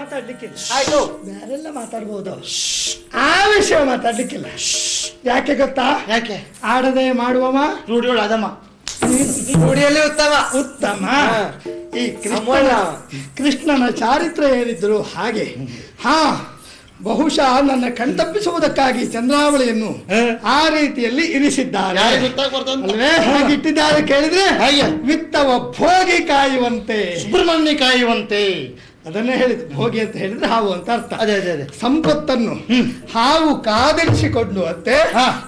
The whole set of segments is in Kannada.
ಮಾತಾಡ್ಲಿಕ್ಕಿಲ್ಲ. ಆಯ್ತು. ಬೇರೆಲ್ಲ ಮಾತಾಡ್ಬೋದು. ಆ ವಿಷಯ ಮಾತಾಡ್ಲಿಕ್ಕಿಲ್ಲ. ಯಾಕೆ ಗೊತ್ತಾ? ಯಾಕೆ? ಆಡದೆ ಮಾಡುವವ? ರೂಢಿಯೋಳು ಅದಮ್ಮ ರೂಢಿಯಲ್ಲಿ ಉತ್ತಮ. ಉತ್ತಮ. ಈ ಕೃಷ್ಣನ ಕೃಷ್ಣನ ಚಾರಿತ್ರ್ಯ ಏನಿದ್ರು ಹಾಗೆ. ಹಾ ಬಹುಶಃ ನನ್ನ ಕಣ್ತಪ್ಪಿಸುವುದಕ್ಕಾಗಿ ಚಂದ್ರಾವಳಿಯನ್ನು ಆ ರೀತಿಯಲ್ಲಿ ಇರಿಸಿದ್ದಾರೆ. ಅಲ್ವೇ? ಇಟ್ಟಿದ್ದಾರೆ ಕೇಳಿದ್ರೆ ಹಾಗೆ. ವಿತ್ತವ ಭೋಗಿ ಕಾಯುವಂತೆ. ಸುಬ್ರಹ್ಮಣ್ಯ ಕಾಯುವಂತೆ. ಅದನ್ನೇ ಹೇಳಿದ್ರು ಭೋಗಿ ಅಂತ ಹೇಳಿದ್ರೆ ಹಾವು ಅಂತ ಅರ್ಥ. ಅದೇ ಅದೇ ಅದೇ. ಸಂಪತ್ತನ್ನು ಹಾವು ಕಾದಿರಿಸಿಕೊಂಡು ಅಂತೆ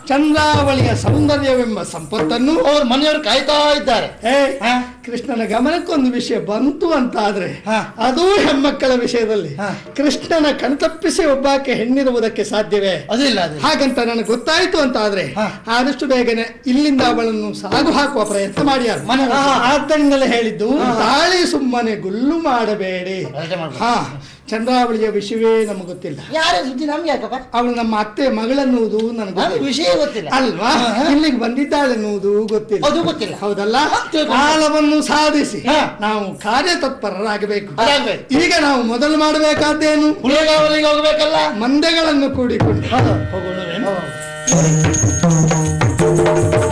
ಚಂದ್ರಾವಳಿಯ ಸೌಂದರ್ಯವೆಂಬ ಸಂಪತ್ತನ್ನು ಅವ್ರ ಮನೆಯವರು ಕಾಯ್ತಾ ಇದ್ದಾರೆ. ಕೃಷ್ಣನ ಗಮನಕ್ಕೊಂದು ವಿಷಯ ಬಂತು ಅಂತ ಆದ್ರೆ. ಅದೂ ಹೆಣ್ಮಕ್ಕಳ ವಿಷಯದಲ್ಲಿ. ಕೃಷ್ಣನ ಕಣ್ತಪ್ಪಿಸಿ ಒಬ್ಬಾಕೆ ಹೆಣ್ಣಿರುವುದಕ್ಕೆ ಸಾಧ್ಯವೇ ಅದಿಲ್ಲ ಅದೇ ಹಾಗಂತ ನನಗೆ ಗೊತ್ತಾಯ್ತು ಅಂತ ಆದ್ರೆ. ಆದಷ್ಟು ಬೇಗನೆ ಇಲ್ಲಿಂದ ಅವಳನ್ನು ಸಾಗು ಹಾಕುವ ಪ್ರಯತ್ನ ಮಾಡಿ. ಆದ್ದರಿಂದಲೇ ಹೇಳಿದ್ದು ತಾಳಿ ಸುಮ್ಮನೆ ಗುಲ್ಲು ಮಾಡಬೇಡಿ ಹಾ ಚಂದ್ರಾವಳಿಯ ವಿಷಯವೇ ನಮಗೆ ಗೊತ್ತಿಲ್ಲ. ಯಾರ ಸುದ್ದಿ ನಮ್ಗೆ ಯಾಕಪ್ಪ ಅವಳು ನಮ್ಮ ಅತ್ತೆ ಮಗಳನ್ನುವುದು ನನಗೆ ವಿಷಯ ಗೊತ್ತಿಲ್ಲ. ಅಲ್ವಾ? ಇಲ್ಲಿಗೆ ಬಂದಿದ್ದಾಳೆನ್ನುವುದು ಗೊತ್ತಿಲ್ಲ. ಅದು ಗೊತ್ತಿಲ್ಲ. ಹೌದಲ್ಲ. ಕಾಲವನ್ನು ಸಾಧಿಸಿ. ನಾವು ಕಾರ್ಯತತ್ಪರರಾಗಬೇಕು. ಅದಾಗ್ಬೇಕು. ಈಗ ನಾವು ಮೊದಲು ಮಾಡಬೇಕಾದ್ದೇನು? ಹೋಗಬೇಕಲ್ಲ ಹೋಗ್ಬೇಕಲ್ಲ? ಮಂದೆಗಳನ್ನು ಕೂಡಿಕೊಂಡು. ಹೌದು.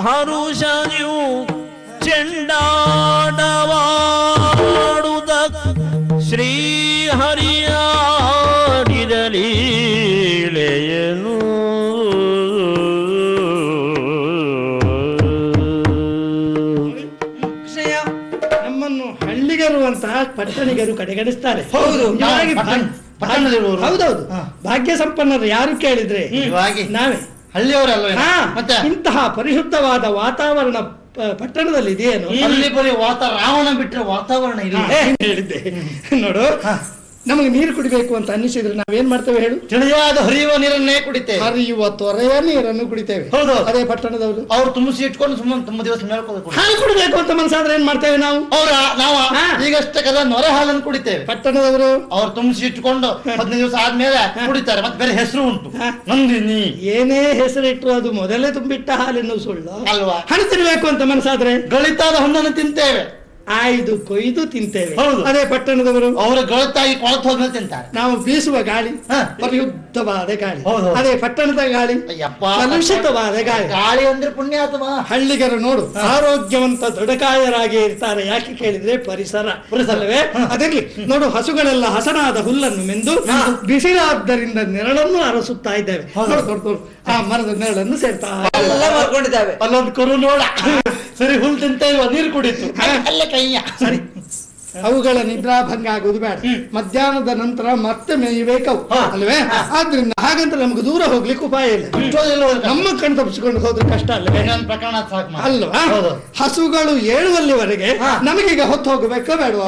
ಯಾಕೆ ಚೆಂಡಾಡವಾಡುದ ಶ್ರೀ ಹರಿಯಾಡಿದ ಲೀಲೆಯನು ಕೃಷ್ಣಯ್ಯ ನಮ್ಮನ್ನು ಹಳ್ಳಿಗರು ಅಂತ ಪಟ್ಟಣಿಗರು ಕಡೆಗಣಿಸ್ತಾರೆ ಹೌದು. ಹೌದೌದು. ಭಾಗ್ಯ ಸಂಪನ್ನರು ಯಾರು ಕೇಳಿದ್ರೆ. ನಾವೇ ಹಳ್ಳಿಯವರಲ್ವೇ ಮತ್ತೆ? ಇಂತಹ ಪರಿಶುದ್ಧವಾದ ವಾತಾವರಣ ಪಟ್ಟಣದಲ್ಲಿ ಇದೆಯೇನು ಅಲ್ಲಿ ಬರೀ ವಾತ ರಾವಣ ಬಿಟ್ಟರೆ ವಾತಾವರಣ ಇಲ್ಲ. ಹೇಳಿದ್ದೆ. ನೋಡು ನಮಗೆ ನೀರು ಕುಡಿಬೇಕು ಅಂತ ಅನ್ನಿಸಿದ್ರೆ ನಾವೇನ್ ಮಾಡ್ತೇವೆ ಹೇಳು? ತಿಳಿಯಾದ ಹರಿಯುವ ನೀರನ್ನೇ ಕುಡಿತೇವೆ. ಹರಿಯುವ ತೊರೆಯ ನೀರನ್ನು ಕುಡಿತೇವೆ. ಹೌದು. ಅದೇ ಪಟ್ಟಣದವರು. ಅವ್ರು ತುಂಬಿಸಿ ಇಟ್ಕೊಂಡು ಸುಮ್ಮನೆ ತುಂಬ ದಿವಸ ಹಾಲು ಕುಡಿಬೇಕು ಅಂತ ಮನಸ್ಸಾದ್ರೆ ಏನ್ ಮಾಡ್ತೇವೆ ನಾವು? ಅವ್ರ ನಾವು ಹಾ. ಈಗಷ್ಟೇ ಕದ ನೊರೆ ಹಾಲನ್ನು ಕುಡಿತೇವೆ. ಪಟ್ಟಣದವರು? ಅವ್ರು ತುಂಬಿಸಿ ಇಟ್ಟುಕೊಂಡು ಹದಿನೈದು ದಿವಸ ಆದ್ಮೇಲೆ ಕುಡಿತಾರೆ. ಮತ್ತೆ ಬೇರೆ ಹೆಸರು ಉಂಟು. ನಂದಿನಿ ಏನೇ ಹೆಸರಿಟ್ರು ಅದು ಮೊದಲೇ ತುಂಬಿಟ್ಟ ಹಾಲೆನ್ನು ಸುಳ್ಳು. ಅಲ್ವಾ? ಹಣ ತಿನ್ಬೇಕು ಅಂತ ಮನಸ್ಸಾದ್ರೆ? ಗಳಿತಾದ ಹಣ್ಣನ್ನು ತಿಂತೇವೆ. ಆಯ್ದು ಕೊಯ್ದು ತಿಂತೇವೆ. ಹೌದು. ಅದೇ ಪಟ್ಟಣದವರು. ಅವರ ಗೊಳತಾಗಿ ಕೊಳತು ಹೋದ್ಮೇಲೆ ತಿಂತಾರೆ. ನಾವು ಬೀಸುವ ಗಾಳಿ ಹಾ. ಪರಿಶುದ್ಧವಾದ ಗಾಳಿ. ಹೌದು, ಹೌದು. ಅದೇ ಪಟ್ಟಣದ ಗಾಳಿ ಅಯ್ಯಪ್ಪ ಕಲುಷಿತವಾದ ಗಾಳಿ. ಗಾಳಿ ಅಂದ್ರೆ ಅಥವಾ? ಹಳ್ಳಿಗರು ನೋಡು ಆರೋಗ್ಯವಂತ ದೃಢಕಾಯರಾಗಿ ಇರ್ತಾರೆ. ಯಾಕೆ ಕೇಳಿದ್ರೆ ಪರಿಸರ. ಪರಿಸರವೇ ಅದಿರ್ಲಿ. ನೋಡು ಹಸುಗಳೆಲ್ಲ ಹಸನಾದ ಹುಲ್ಲನ್ನು ಮೆಂದು ಬಿಸಿಲಾದ್ದರಿಂದ ನೆರಳನ್ನು ಅರಸುತ್ತಾ ಇದ್ದೇವೆ. ನೋಡು, ನೋಡು, ನೋಡು. ಆ ಮರದ ನೆರಳನ್ನು ಸೇರ್ತಾ ಎಲ್ಲ ಮಾಡ್ಕೊಂಡಿದ್ದಾವೆ ಅಲ್ಲೊಂದು ಕರು ನೋಡ ಸರಿ ಹುಲ್ ತಿಂತ ಇಲ್ವಾ ನೀರು ಕುಡಿತು. ಅಲ್ಲೇ ಕೈಯ ಸರಿ. ಅವುಗಳ ನಿದ್ರಾಭಂಗ ಆಗುವುದು ಬೇಡ. ಮಧ್ಯಾಹ್ನದ ನಂತರ ಮತ್ತೆ ಮೇಯಬೇಕವು ಅಲ್ವೇ? ಆದ್ರಿಂದ ಹಾಗಂತ ನಮ್ಗೆ ದೂರ ಹೋಗ್ಲಿಕ್ಕೆ ಉಪಾಯ ಇಲ್ಲ. ನಮ್ಮ ಕಣ್ ತಪ್ಪಿಸಿಕೊಂಡು ಹೋದ್ರೆ ಕಷ್ಟ ಅಲ್ಲವೇ ಅಲ್ವಾ? ಹಸುಗಳು ಏಳುವಲ್ಲಿವರೆಗೆ ನಮಗೀಗ ಹೊತ್ತು ಹೋಗಬೇಕೋ ಬೇಡವಾ?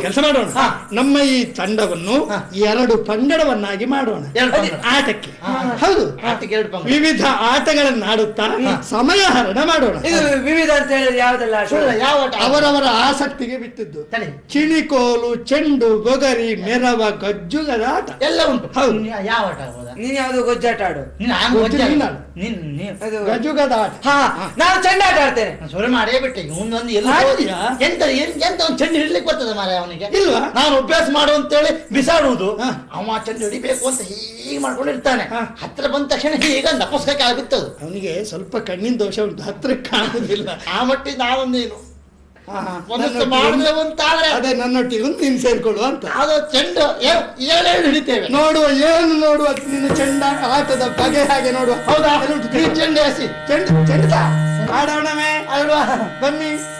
ಕೆಲಸ ಮಾಡೋಣ. ನಮ್ಮ ಈ ತಂಡವನ್ನು ಎರಡು ಪಂಗಡವನ್ನಾಗಿ ಮಾಡೋಣ. ಆಟಕ್ಕೆ. ಹೌದು. ವಿವಿಧ ಎರಡು ಆಡುತ್ತಾ ಸಮಯ ಹರಣ ಮಾಡೋಣ. ವಿವಿಧ ಅಂತ ಹೇಳಿದ್ರೆ ಯಾವ್ದೆಲ್ಲ? ಅವರವರ ಆಸಕ್ತಿಗೆ ಬಿಟ್ಟಿದ್ದು. ಚಿಣಿಕೋಲು ಚೆಂಡು ಗೊಗರಿ ಮೆರವ ಗಜ್ಜುಗದ ಆಟ ಎಲ್ಲ ಉಂಟು. ಹೌದು. ಯಾವ ಆಟ ನೀನ್ ಯಾವ್ದು ಗೊಜ್ಜಾಟ ಆಡು? ಗಜುಗದ ಆಟ ಹಾ ನಾನು ಚೆಂಡಾಟ ಆಡ್ತೇನೆ. ನಾನು ಸುಳ್ಳು ಮಾಡೇ ಬಿಟ್ಟೆ ಎಲ್ಲ? ಎಂತ ಏನ್- ಎಂತ ಒಂದು ಚೆಂಡು ಹಿಡ್ಲಿಕ್ಕೆ ಬರ್ತದೆ ಮಾರ ಅವನಿಗೆ? ಇಲ್ವಾ? ನಾನು ಅಭ್ಯಾಸ ಮಾಡು ಅಂತೇಳಿ ಬಿಸಾಡುವುದು. ಹಾ. ಅವ ಚೆಂಡು ಹಿಡಿಬೇಕು ಅಂತ ಹೀಗೆ ಮಾಡ್ಕೊಂಡಿರ್ತಾನೆ ಇರ್ತಾನೆ. ಹತ್ರ ಬಂದ ತಕ್ಷಣ ಈಗ ನಪಸ್ಕಕ್ಕೆ ಆಗುತ್ತದೆ ಅವನಿಗೆ ಸ್ವಲ್ಪ ಕಣ್ಣಿನ ದೋಷ ಉಂಟು. ಹತ್ರ ಕಾಣುವುದಿಲ್ಲ. ಆ ಮಟ್ಟಿಗೆ ನಾವೊಂದೇನು ಅದೇ ನನ್ನೊಟ್ಟಿಗೆ ಒಂದು ನೀನು ಸೇರ್ಕೊಳ್ಳುವ ಅಂತ. ಅದು ಚೆಂಡು ಏ- ಏಳೇಳು ಹಿಡಿತೇವೆ. ನೋಡುವ ಏನು ನೋಡುವ ನಿನ್ನ ಚೆಂಡ ಆಟದ ಬಗೆ ಹಾಗೆ ನೋಡುವ. ಹೌದಾ? ಚೆಂಡು? ಎಸಿ. ಚೆಂಡು ಚೆಂಡು ಆಡೋಣವೇ ಅಲ್ವಾ? ಬನ್ನಿ.